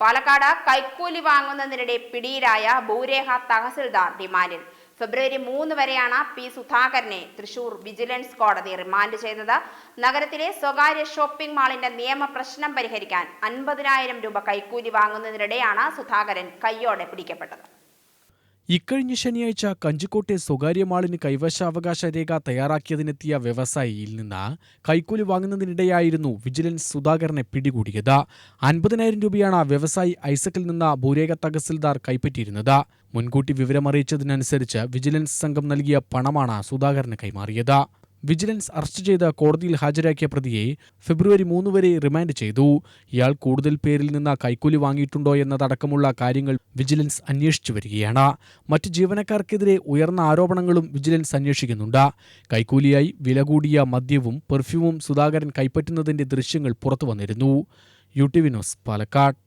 പാലക്കാട് കൈക്കൂലി വാങ്ങുന്നതിനിടെ പിടിയിലായ ഭൂരേഖ തഹസിൽദാർ റിമാൻഡിൽ. ഫെബ്രുവരി മൂന്ന് വരെയാണ് പി സുധാകരനെ തൃശൂർ വിജിലൻസ് കോടതി റിമാൻഡ് ചെയ്തത്. നഗരത്തിലെ സ്വകാര്യ ഷോപ്പിംഗ് മാളിന്റെ നിയമ പ്രശ്നം പരിഹരിക്കാൻ അൻപതിനായിരം രൂപ കൈക്കൂലി വാങ്ങുന്നതിനിടെയാണ് സുധാകരൻ കയ്യോടെ പിടിക്കപ്പെട്ടത്. ഇക്കഴിഞ്ഞ ശനിയാഴ്ച കഞ്ചിക്കോട്ടെ സ്വകാര്യ മാളിന് കൈവശാവകാശ രേഖ തയ്യാറാക്കിയതിനെത്തിയ വ്യവസായിയിൽ നിന്ന് കൈക്കൂലി വാങ്ങുന്നതിനിടെയായിരുന്നു വിജിലൻസ് സുധാകരനെ പിടികൂടിയത്. അൻപതിനായിരം രൂപയാണ് വ്യവസായി ഐസക്കിൽ നിന്ന് ഭൂരേഖ തഹസിൽദാർ കൈപ്പറ്റിയിരുന്നത്. മുൻകൂട്ടി വിവരമറിയിച്ചതിനനുസരിച്ച് വിജിലൻസ് സംഘം നൽകിയ പണമാണ് സുധാകരന് കൈമാറിയത്. വിജിലൻസ് അറസ്റ്റ് ചെയ്ത കോടതിയിൽ ഹാജരാക്കിയ പ്രതിയെ ഫെബ്രുവരി മൂന്ന് വരെ റിമാൻഡ് ചെയ്തു. ഇയാൾ കൂടുതൽ പേരിൽ നിന്ന് കൈക്കൂലി വാങ്ങിയിട്ടുണ്ടോ എന്നതടക്കമുള്ള കാര്യങ്ങൾ വിജിലൻസ് അന്വേഷിച്ചു വരികയാണ്. മറ്റ് ജീവനക്കാർക്കെതിരെ ഉയർന്ന ആരോപണങ്ങളും വിജിലൻസ് അന്വേഷിക്കുന്നുണ്ട്. കൈക്കൂലിയായി വില കൂടിയ മദ്യവും പെർഫ്യൂമും സുധാകരൻ കൈപ്പറ്റുന്നതിന്റെ ദൃശ്യങ്ങൾ പുറത്തുവന്നിരുന്നു. U T V news Palakkad.